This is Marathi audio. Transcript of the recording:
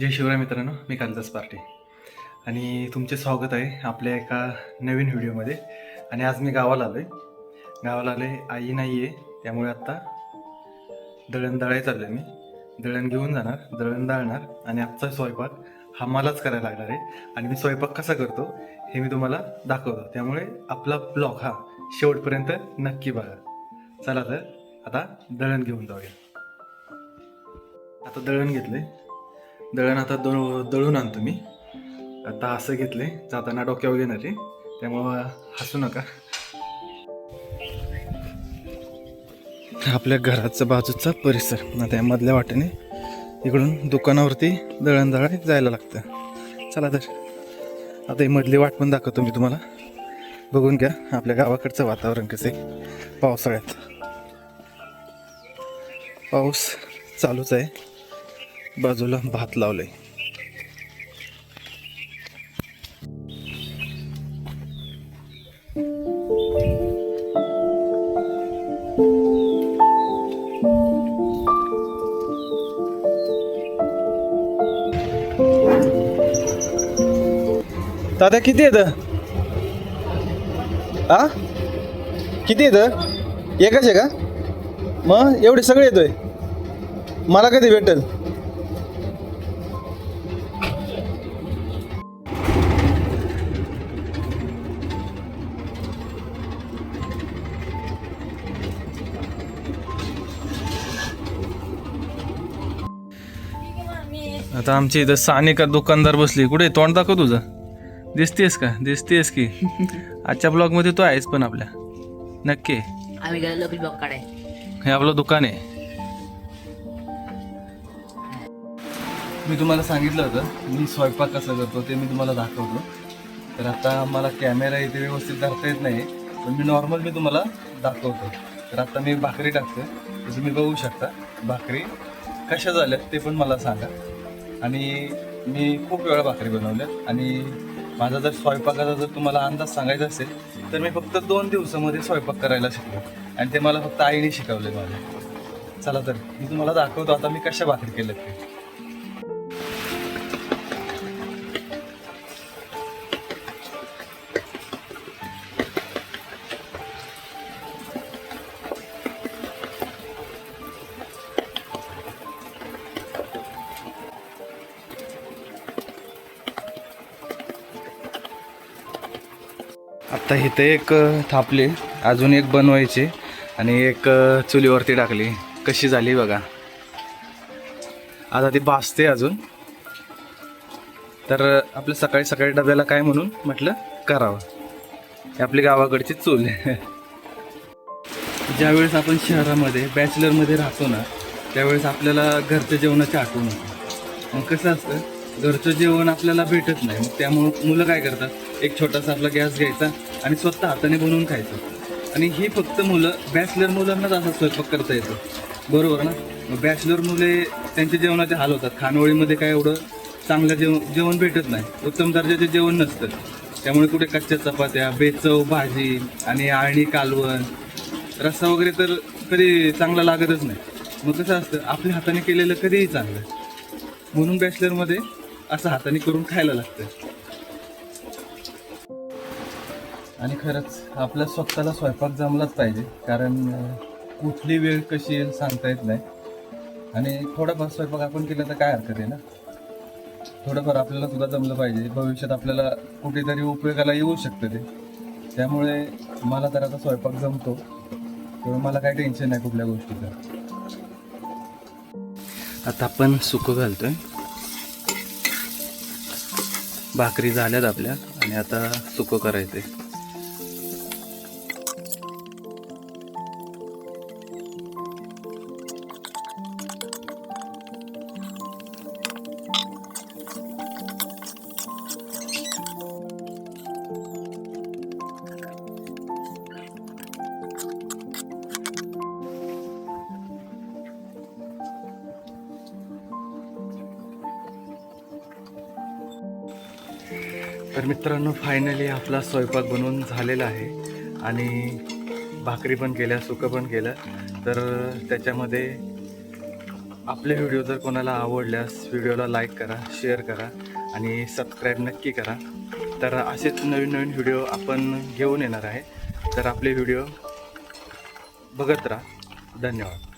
जय शिवराय मित्रांनो मी कालिदास पार्टी. आणि तुमचे स्वागत आहे आपल्या एका नवीन व्हिडिओमध्ये. आणि आज मी गावाला आलो आहे गावाला आलो आहे आई नाही आहे त्यामुळे आत्ता दळण दळाय चाललं आहे मी. दळण घेऊन जाणार दळण दळणार. आणि आजचा स्वयंपाक हा मलाच करायला लागणार आहे. आणि मी स्वयंपाक कसा करतो हे मी तुम्हाला दाखवतो. त्यामुळे आपला ब्लॉग हा शेवटपर्यंत नक्की बघा. चला तर आता दळण घेऊन जाऊया. आता दळण घेतले दळण आता दळ दळून आणतो मी आता असं घेतले जाताना डोक्यावर घेणार आहे. त्यामुळं हसू नका. आपल्या घराचा बाजूचा परिसर त्यामधल्या मधल्या वाटेने इकडून दुकानावरती दळणदळाय जायला लागतं. चला तर. आता ही मधली वाट पण दाखवतो मी तुम्हाला. बघून घ्या आपल्या गावाकडचं वातावरण कसं आहे. पावसाळ्यात. पाऊस चालूच आहे. बाजूला भात लावलंय दादा किती येतं आ? किती येतं एकच आहे का? मग एवढे सगळे येतोय. मला कधी भेटेल? आता आमची इथं सानिका दुकानदार बसली. कुठे तोंड दाखव तुझं. दिसतेस का? दिसतेस की. आजच्या ब्लॉगमध्ये तो आहेस पण आपल्या. नक्की. आम्ही गेलो ब्लॉक काढाय. हे आपलं दुकान आहे. मी तुम्हाला सांगितलं होतं मी स्वयंपाक कसा करतो ते मी तुम्हाला दाखवतो. तर आता मला कॅमेरा इथे व्यवस्थित धरता येत नाही पण मी नॉर्मल मी तुम्हाला दाखवतो. तर आता मी भाकरी टाकतो तर तुम्ही बघू शकता भाकरी कशा झाल्यात ते पण मला सांगा. आणि मी खूप वेळा भाकरी बनवल्या आणि माझा जर स्वयंपाकाचा जर तुम्हाला अंदाज सांगायचा असेल तर मी फक्त दोन दिवसामध्ये स्वयंपाक करायला शिकलो. आणि ते मला फक्त आईने शिकवले माझ्या चला तर मी तुम्हाला दाखवतो आता मी कशा भाकरी केल्यात ते. आत्ता इथं एक थापली थापले. अजून एक बनवायचे आणि एक चुलीवरती टाकली. कशी झाली बघा. आता ती भासते अजून. तर आपलं सकाळी सकाळी डब्याला काय म्हणून म्हटलं? करावं. ही आपली गावाकडची चूल. आहे. ज्यावेळेस आपण शहरामध्ये बॅचलरमध्ये राहतो ना त्यावेळेस आपल्याला घरच्या जेवणाची आठवण होते. मग कसं असतं? घरचं जेवण आपल्याला भेटत नाही. मग त्यामुळं मुलं काय करतात? एक छोटासा आपला गॅस घ्यायचा आणि स्वतः हाताने बनवून खायचं. आणि ही फक्त मुलं बॅचलर मुलांनाच असा स्वयंपाक करता येतो. बरोबर ना? मग बॅचलर मुले त्यांच्या जेवणाचे हाल होतात. खानवळीमध्ये काय एवढं चांगलं जेव जेवण भेटत नाही. उत्तम दर्जाचे जेवण नसतं. त्यामुळे कुठे कच्च्या चपात्या बेचव भाजी आणि आळणी कालवण रस्सा वगैरे तर कधी चांगला लागतच नाही. मग कसं असतं? आपल्या हाताने केलेलं कधीही चांगलं. म्हणून बॅचलरमध्ये असं हाताने करून खायला लागतं आणि खरंच आपल्या स्वतःला स्वयंपाक जमलाच पाहिजे कारण कुठली वेळ कशी येईल सांगता येत नाही. आणि थोडाफार स्वयंपाक आपण केला तर काय हरकत आहे ना? थोडंफार आपल्याला सुद्धा जमलं पाहिजे भविष्यात आपल्याला कुठेतरी उपयोगाला येऊ शकतं ते. त्यामुळे मला तर आता स्वयंपाक जमतो त्यामुळे मला काही टेन्शन नाही कुठल्या गोष्टीचं. आता आपण सुकं घालतोय. भाकरी झाल्यात आपल्या आणि आता सुकं करायचंय. तर मित्रांनो फायनली आपला स्वयंपाक बनवून झालेला आहे. आणि भाकरी पण केल्या सुकं पण केलं. तर त्याच्यामध्ये आपले व्हिडिओ जर कोणाला आवडल्यास व्हिडिओला लाईक करा शेअर करा आणि सबस्क्राईब नक्की करा. तर असेच नवीन नवीन व्हिडिओ आपण घेऊन येणार आहे. तर आपले व्हिडिओ बघत राहा. धन्यवाद.